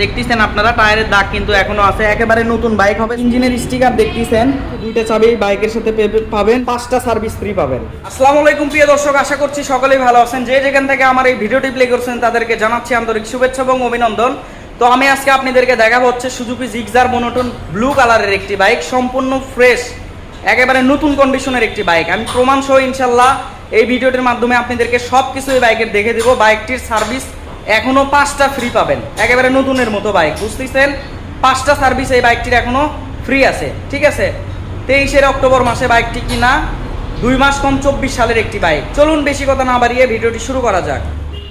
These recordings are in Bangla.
দেখতেছেন আপনারা, টায়ারের দাগ কিন্তু এখনও আছে। একেবারে নতুন বাইক হবে। ইঞ্জিনের স্টিকার দেখতেছেন। দুইটা চাবি বাইকের সাথে পাবেন। পাঁচটা সার্ভিস ফ্রি পাবেন। আসসালামু আলাইকুম, প্রিয় দর্শক, আশা করছি সকলেই ভালো আছেন। যে যেখান থেকে আমার এই ভিডিওটি প্লে করছেন, তাদেরকে জানাচ্ছি আন্তরিক শুভেচ্ছা এবং অভিনন্দন। তো আমি আজকে আপনাদেরকে দেখাবো হচ্ছে সুজুকি জিগজার মনোটন ব্লু কালারের একটি বাইক সম্পূর্ণ ফ্রেশ একেবারে নতুন কন্ডিশনের একটি বাইক আমি প্রমাণ সহ ইনশাল্লাহ এই ভিডিওটির মাধ্যমে আপনাদেরকে সব কিছু এই বাইকের দেখে দিব। বাইকটির সার্ভিস এখনও পাঁচটা ফ্রি পাবেন। একেবারে নতুনের মতো বাইক বুঝতেছেন? পাঁচটা সার্ভিস এই বাইকটির এখনও ফ্রি আছে, ঠিক আছে? তেইশের অক্টোবর মাসে বাইকটি কিনা, দুই মাস কম চব্বিশ সালের একটি বাইক চলুন বেশি কথা না বাড়িয়ে ভিডিওটি শুরু করা যাক।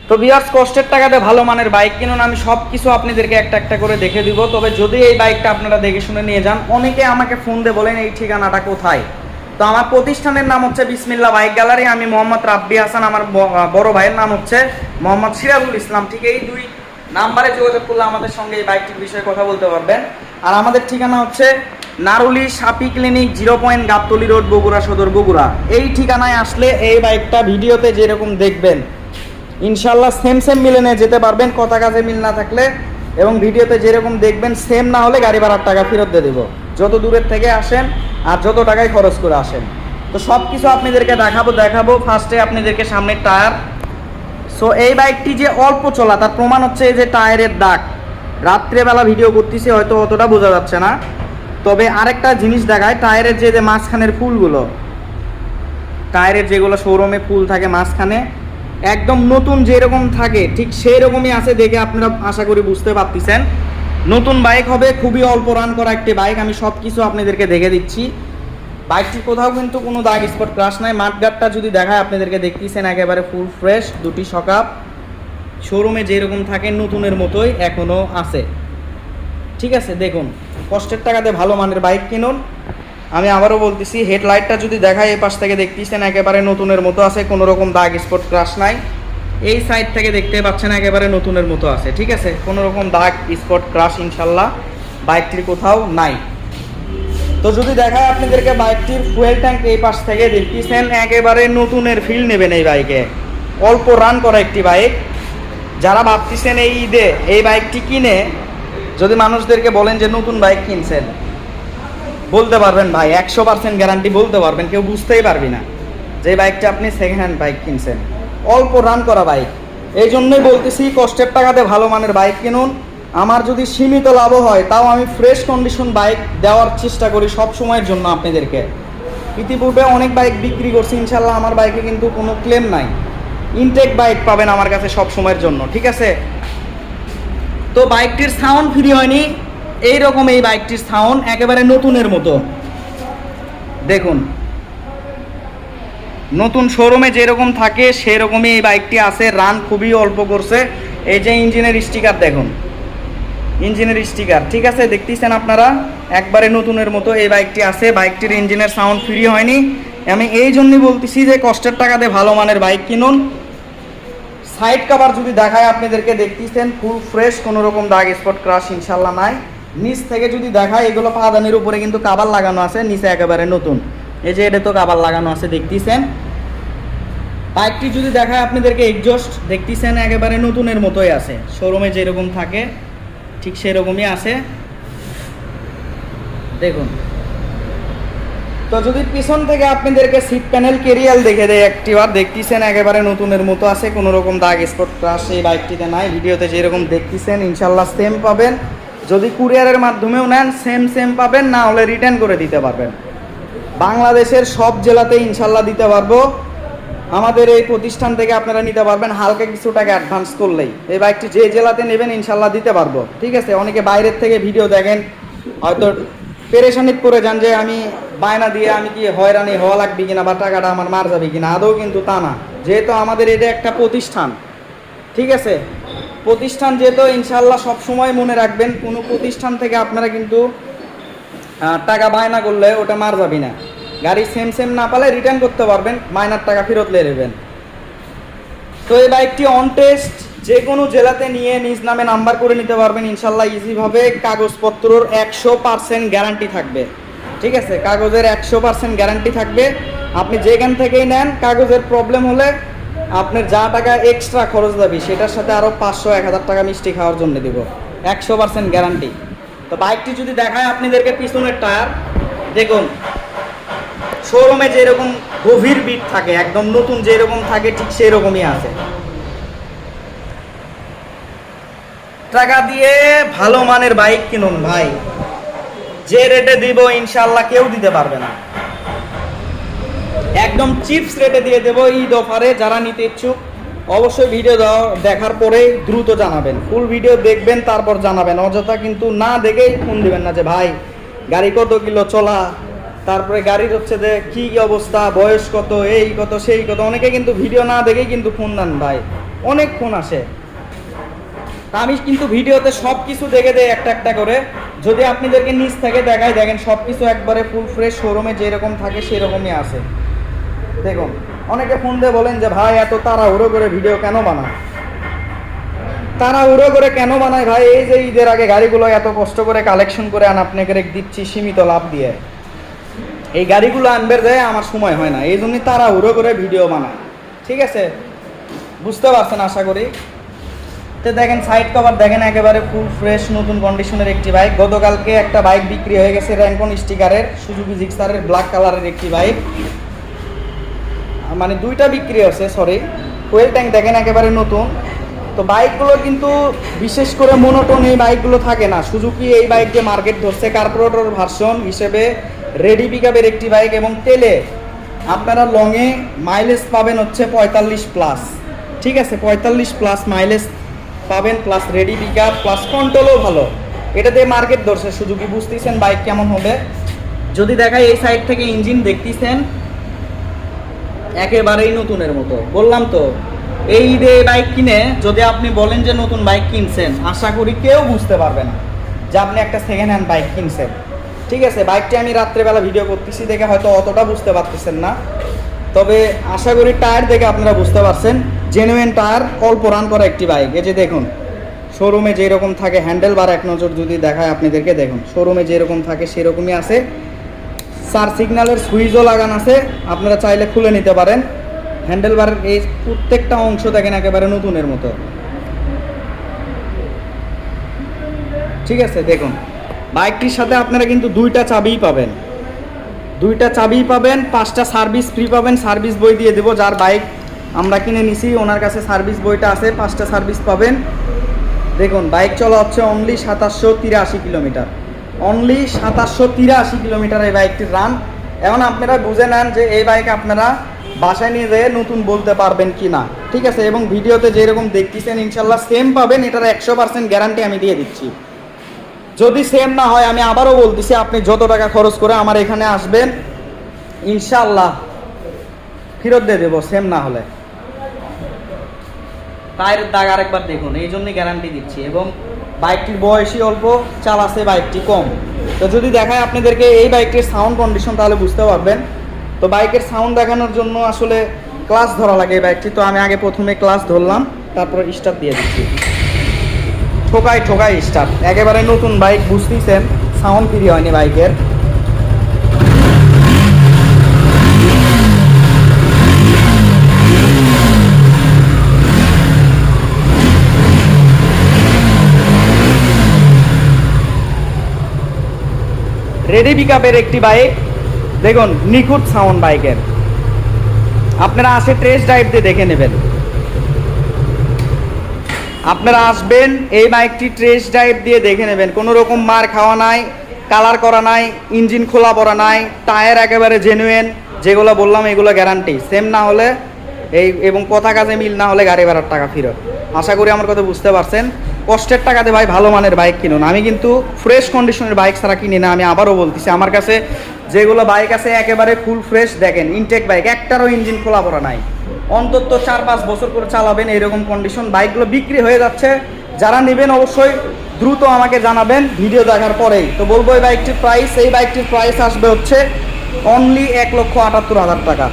তো বিয়ার্স কষ্টের টাকাতে ভালো মানের বাইক কিনুন, আমি সব কিছু আপনাদেরকে একটা একটা করে দেখে দিব। তবে যদি এই বাইকটা আপনারা দেখে শুনে নিয়ে যান, অনেকে আমাকে ফোন দিয়ে বলেন, এই ঠিকানাটা কোথায়? তো আমার প্রতিষ্ঠানের নাম হচ্ছে বিসমিল্লা বাইক গ্যালারি, আমি মোহাম্মদ রাব্বি হাসান, আমার বড় ভাইয়ের নাম হচ্ছে মোহাম্মদ সিরাজুল ইসলাম। ঠিক এই দুই নাম্বারে যোগাযোগ করলে আমাদের সঙ্গে এই বাইকটির বিষয়ে কথা বলতে পারবেন। আর আমাদের ঠিকানা হচ্ছে নারুলি সাপি clinic, zero point Gabtali road, Bogura সদর, বগুড়া। এই ঠিকানায় আসলে এই বাইকটা ভিডিওতে যেরকম দেখবেন ইনশাল্লাহ সেম সেম মিলে নিয়ে যেতে পারবেন, কথা কাজে মিল না থাকলে। এবং ভিডিওতে যেরকম দেখবেন সেম না হলে গাড়ি ভাড়ার টাকা ফেরত দিয়ে দেবো। যত দূরের থেকে আসেন আর যত টাকায় খরচ করে আসেন। তো সব কিছু আপনাদেরকে দেখাবো দেখাবো। ফার্স্টে আপনাদেরকে সামনের টায়ার। সো এই বাইকটি যে অল্প চলা, তার প্রমাণ হচ্ছে এই যে টায়ারের দাগ। রাত্রেবেলা ভিডিও করতেছি, হয়তো অতটা বোঝা যাচ্ছে না। তবে আরেকটা জিনিস দেখায়, টায়ারের যে যে মাঝখানের ফুলগুলো, টায়ারের যেগুলো শোরুমে ফুল থাকে মাঝখানে, একদম নতুন যেরকম থাকে, ঠিক সেই রকমই আছে দেখে আপনারা আশা করি বুঝতে পারতেছেন। নতুন বাইক হবে, খুবই অল্প রান করা একটি বাইক আমি সব কিছু আপনাদেরকে দেখে দিচ্ছি। বাইকটির কোথাও কিন্তু কোনো দাগ স্পট ক্রাশ নাই মাঠগাটটা যদি দেখায় আপনাদেরকে দেখতেছেন একেবারে ফুল ফ্রেশ দুটি সকাপ। শোরুমে যেরকম থাকে, নতুনের মতোই এখনও আছে। ঠিক আছে, দেখুন, কষ্টের টাকাতে ভালো মানের বাইক কিনুন। আমি আবারও বলতেছি হেডলাইটটা যদি দেখায় এই পাশ থেকে দেখতেছেন একেবারে নতুনের মতো আছে, কোনো রকম দাগ স্পট ক্রাশ নাই। এই সাইড থেকে দেখতে পাচ্ছেন একেবারে নতুনের মতো আছে, ঠিক আছে? কোনো রকম দাগ স্পট ক্রাশ ইনশাল্লাহ বাইকটির কোথাও নাই। তো যদি দেখায় আপনাদেরকে বাইকটির ফুয়েল ট্যাঙ্ক এই পাশ থেকে, দেখতেছেন একেবারে নতুনের ফিল নেবেন এই বাইকে অল্প রান করা একটি বাইক যারা ভাবতেছেন এই ঈদে এই বাইকটি কিনে, যদি মানুষদেরকে বলেন যে নতুন বাইক কিনছেন, বলতে পারবেন ভাই, একশো পার্সেন্ট গ্যারান্টি বলতে পারবেন, কেউ বুঝতেই পারবি না যে বাইকটা আপনি সেকেন্ড হ্যান্ড বাইক কিনছেন। অল্প রান করা বাইক এই জন্যই বলতেছি, কষ্টের টাকাতে ভালো মানের বাইক কিনুন। আমার যদি সীমিত লাভ হয়, তাও আমি ফ্রেশ কন্ডিশন বাইক দেওয়ার চেষ্টা করি সব সময়ের জন্য আপনাদেরকে। ইতিপূর্বে অনেক বাইক বিক্রি করছি ইনশাল্লাহ আমার বাইকে কিন্তু কোনো ক্লেম নাই। ইনটেক বাইক পাবেন আমার কাছে সব সময়ের জন্য, ঠিক আছে? তো বাইকটির সাউন্ড ফ্রি হয়নি। এই রকম এই বাইকটির সাউন্ড একেবারে নতুনের মতো। দেখুন নতুন শোরুমে যেরকম থাকে, সেরকমই এই বাইকটি আছে। রান খুবই অল্প করছে। এই যে ইঞ্জিনের স্টিকার দেখুন। ইঞ্জিনের স্টিকার ঠিক আছে? দেখতেছেন আপনারা? একবারে নতুনের মতো এই বাইকটি আছে। বাইকটির ইঞ্জিনের সাউন্ড ফ্রি হয়নি। আমি এই জন্যই বলতেছি যে, কষ্টের টাকাতে ভালো মানের বাইক কিনুন। সাইড কভার যদি দেখায় আপনাদেরকে, দেখতেছেন ফুল ফ্রেশ কোনো রকম দাগ স্পট ক্রাশ ইনশাল্লাহ নাই। নিচ থেকে যদি দেখায়, এগুলো পাদানির উপরে কিন্তু কাবার লাগানো আছে, নিচে একেবারে নতুন। এই যে এটা তো কাবার লাগানো আছে, দেখতেছেন? বাইকটি যদি দেখায় আপনাদেরকে এক্সজস্ট দেখতেছেন একেবারে নতুনের মতোই আছে। শোরুমে যেরকম থাকে, ঠিক সেরকমই আছে। দেখুন। তো যদি পিছন থেকে আপনাদেরকে সিট প্যানেল কেরিয়াল দেখে দেয় একটিবার, দেখতেছেন একেবারে নতুনের মতো আছে কোনো রকম দাগ স্পট ক্রাশ এই বাইকটিতে নাই। ভিডিওতে যেরকম দেখতেছেন ইনশাল্লাহ সেম পাবেন। যদি কুরিয়ারের মাধ্যমেও নেন সেম সেম পাবেন, না হলে রিটার্ন করে দিতে পারবেন। বাংলাদেশের সব জেলাতে ইনশাল্লাহ দিতে পারব। আমাদের এই প্রতিষ্ঠান থেকে আপনারা নিতে পারবেন, হালকা কিছু টাকা অ্যাডভান্স করলেই। এই বাইকটি যে জেলাতে নেবেন, ইনশাল্লাহ দিতে পারব। ঠিক আছে? অনেকে বাইরের থেকে ভিডিও দেখেন, হয়তো পেরেশানিত করে যান যে আমি বায়না দিয়ে আমি কি হয়রানি হওয়া লাগবে কিনা বা টাকাটা আমার মার যাবে কিনা। আদৌ কিন্তু তা না। যেহেতু আমাদের এটা একটা প্রতিষ্ঠান, ঠিক আছে? প্রতিষ্ঠান যেহেতু ইনশাল্লাহ সব সময় মনে রাখবেন, কোনো প্রতিষ্ঠান থেকে আপনারা কিন্তু টাকা বায়না করলে ওটা মার যাবি না। গাড়ি সেম সেম না পালে রিটার্ন করতে পারবেন মাইনার টাকা ফেরত নিয়ে নেবেন। তো এই বাইকটি অন টেস্ট যে কোনো জেলাতে নিয়ে নিজ নামে নাম্বার করে নিতে পারবেন। ইনশাল্লাহ ইজিভাবে কাগজপত্রর একশো পার্সেন্ট গ্যারান্টি থাকবে। ঠিক আছে? কাগজের একশো পার্সেন্ট গ্যারান্টি থাকবে। আপনি যেখান থেকেই নেন, কাগজের প্রবলেম হলে আপনার যা টাকা এক্সট্রা খরচ দাবি সেটার সাথে আরও পাঁচশো, এক হাজার টাকা মিষ্টি খাওয়ার জন্য দিব। একশো পার্সেন্ট গ্যারান্টি তো বাইকটি যদি দেখায়, আপনাদেরকে পিছনের টায়ার দেখুন শোরুমে যেরকম গভীর বিট থাকে, একদম নতুন যেরকম থাকে, ঠিক সেই রকমই আছে। টাকা দিয়ে ভালো মানের বাইক কিনুন ভাই। যে রেটে দিব ইনশাল্লাহ কেউ দিতে পারবে না। একদম চিপস রেটে দিয়ে দেবো ঈদ অফারে, যারা নিতে ইচ্ছুক, অবশ্যই ভিডিও দেখার পরেই দ্রুত জানাবেন। ফুল ভিডিও দেখবেন, তারপর জানাবেন। অযথা কিন্তু না দেখেই ফোন দিবেন না যে, ভাই, গাড়ি কত কিলো, চলা? তারপরে গাড়ির হচ্ছে যে কি অবস্থা, বয়স কত, এই কত, সেই কত, অনেকে কিন্তু ভিডিও না দেখেই কিন্তু ফোন দেন ভাই। অনেক ফোন আসে। আমি কিন্তু ভিডিওতে সব কিছু দেখে দেয় একটা একটা করে। যদি আপনাদেরকে নিচ থেকে দেখাই, দেখেন সব কিছু একবারে ফুল ফ্রেশ শোরুমে যেরকম থাকে সেরকমই আসে দেখুন, অনেকে ফোন দিয়ে বলেন যে, ভাই, এত তাড়াহুড়ো করে ভিডিও কেন বানায়? তাড়াহুড়ো করে কেন বানায়? ভাই, এই যে ঈদের আগে গাড়িগুলো এত কষ্ট করে কালেকশন করে আন আপনাকে দিচ্ছি, সীমিত লাভ দিয়ে। এই গাড়িগুলো আনবে যায় আমার সময় হয় না। এই জন্যই তাড়াহুড়ো করে ভিডিও বানায়। ঠিক আছে? বুঝতে পারছেন আশা করি? তো দেখেন সাইড কভার দেখেন একেবারে ফুল ফ্রেশ নতুন কন্ডিশনের একটি বাইক গতকালকে একটা বাইক বিক্রি হয়ে গেছে র্যাঙ্কন স্টিকারের সুজুকি জিক্সারের ব্ল্যাক কালারের একটি বাইক মানে দুইটা বিক্রি আছে সরি ফুয়েল ট্যাঙ্ক দেখেন একেবারে নতুন। তো বাইকগুলো কিন্তু বিশেষ করে মোনোটোন এই বাইকগুলো থাকে না। সুজুকি এই বাইক যে মার্কেট ধরছে। কার্পোরেটর ভার্সন হিসেবে রেডি পিকআপের একটি বাইক এবং তেলে আপনারা লংয়ে মাইলেজ পাবেন হচ্ছে পঁয়তাল্লিশ প্লাস ঠিক আছে, পঁয়তাল্লিশ প্লাস মাইলেজ পাবেন প্লাস রেডি পিকআপ প্লাস কন্ট্রোলও ভালো। এটা দিয়ে মার্কেট ধরছে, সুজুকি বুঝতেছেন বাইক কেমন হবে? যদি দেখায় এই সাইড থেকে ইঞ্জিন দেখতেছেন, একেবারেই নতুনের মতো। বললাম তো, এই ঈদে বাইক কিনে, যদি আপনি বলেন যে নতুন বাইক কিনছেন, আশা করি কেউ বুঝতে পারবে না যে আপনি একটা সেকেন্ড হ্যান্ড বাইক কিনছেন। ঠিক আছে বাইকটি আমি রাত্রেবেলা ভিডিও করতেছি দেখে হয়তো অতটা বুঝতে পারতেছেন না। তবে আশা করি টায়ার দেখে আপনারা বুঝতে পারছেন জেনুইন টায়ার অল্প রান করা একটি বাইক এই যে দেখুন শোরুমে যেরকম থাকে হ্যান্ডেল বার এক নজর যদি দেখায় আপনাদেরকে, দেখুন শোরুমে যেরকম থাকে সেরকমই আছে। চার সিগন্যালের সুইচও লাগান আছে, আপনারা চাইলে খুলে নিতে পারেন। হ্যান্ডেলবারের এই প্রত্যেকটা অংশ দেখেন একেবারে নতুনের মতো। ঠিক আছে, দেখুন। বাইকটির সাথে আপনারা কিন্তু দুইটা চাবিই পাবেন। দুইটা চাবিই পাবেন, পাঁচটা সার্ভিস ফ্রি পাবেন, সার্ভিস বই দিয়ে দেবো। যার বাইক আমরা কিনে নিছি, ওনার কাছে সার্ভিস বইটা আছে, পাঁচটা সার্ভিস পাবেন। দেখুন, বাইক চলা হচ্ছে অনলি সাতাশশো তিরাশি কিলোমিটার। অনলি সাতাশশো তিরাশি কিলোমিটার এই বাইকটির রান এখন আপনারা বুঝে নেন যে এই বাইক আপনারা বাসায় নিয়ে যেয়ে নতুন বলতে পারবেন কি না ঠিক আছে, এবং ভিডিওতে যেরকম দেখতেছেন, ইনশাল্লাহ সেম পাবেন, এটার একশো পার্সেন্ট গ্যারান্টি আমি দিয়ে দিচ্ছি। যদি সেম না হয়, আমি আবারও বলতেছি, আপনি যত টাকা খরচ করে আমার এখানে আসবেন ইনশাল্লাহ ফেরত দিয়ে দেবো সেম না হলে। টায়ারের দাগ আরেকবার দেখুন, এই জন্যই গ্যারান্টি দিচ্ছি। এবং বাইকটির বয়সই অল্প চালাচ্ছে বাইকটি কম। তো যদি দেখায় আপনাদেরকে এই বাইকটির সাউন্ড কন্ডিশন তাহলে বুঝতে পারবেন। তো বাইকের সাউন্ড দেখানোর জন্য আসলে ক্লাস ধরা লাগে এই বাইকটি। তো আমি আগে প্রথমে ক্লাস ধরলাম, তারপর স্টার্ট দিয়ে দিচ্ছি। ঠোকাই ঠোকাই স্টার্ট একেবারে নতুন বাইক বুঝতেছেন? সাউন্ড ফ্রি হয়নি বাইকের রেডি পিকআপের একটি বাইক দেখুন, নিখুঁত সাউন্ড বাইকের আপনারা আসে টেস্ট ড্রাইভ দিয়ে দেখে নেবেন। আপনারা আসবেন, এই বাইকটি ট্রেস ড্রাইভ দিয়ে দেখে নেবেন। কোনো রকম মার খাওয়া নাই কালার করা নাই ইঞ্জিন খোলা পড়া নাই টায়ার একেবারে জেনুয়েন যেগুলো বললাম এগুলো গ্যারান্টি সেম না হলে এই এবং কথা কাজে মিল না হলে গাড়ি ভাড়ার টাকা ফেরত। আশা করি আমার কথা বুঝতে পারছেন। কষ্টের টাকাতে ভাই ভালো মানের বাইক কিনুন। আমি কিন্তু ফ্রেশ কন্ডিশনের বাইক ছাড়া কিনি না, আমি আবারও বলতেছি, আমার কাছে যেগুলো বাইক আছে একেবারে ফুল ফ্রেশ দেখেন ইনটেক বাইক একটারও ইঞ্জিন খোলা পড়া নাই। অন্তত চার পাঁচ বছর করে চালাবেন এরকম কন্ডিশন বাইকগুলো বিক্রি হয়ে যাচ্ছে। যারা নেবেন অবশ্যই দ্রুত আমাকে জানাবেন ভিডিও দেখার পরেই। তো বলব এই বাইকটির প্রাইস এই বাইকটির প্রাইস আসবে হচ্ছে অনলি এক লক্ষ আটাত্তর হাজার টাকা।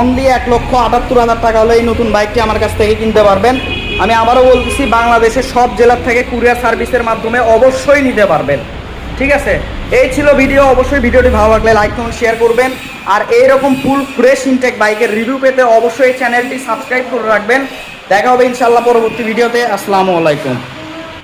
অনলি এক লক্ষ আটাত্তর হাজার টাকা হলে এই নতুন বাইকটি আমার কাছ থেকে কিনতে পারবেন। আমি আবারও বলতেছি, বাংলাদেশের সব জেলার থেকে কুরিয়ার সার্ভিসের মাধ্যমে অবশ্যই নিতে পারবেন। ঠিক আছে? এই ছিল ভিডিও। অবশ্যই ভিডিওটি ভালো লাগলে লাইক করুন শেয়ার করবেন। আর এইরকম ফুল ফ্রেশ ইনটেক বাইকের রিভিউ পেতে অবশ্যই চ্যানেলটি সাবস্ক্রাইব করে রাখবেন। দেখা হবে ইনশাল্লাহ পরবর্তী ভিডিওতে। আসসালামু আলাইকুম।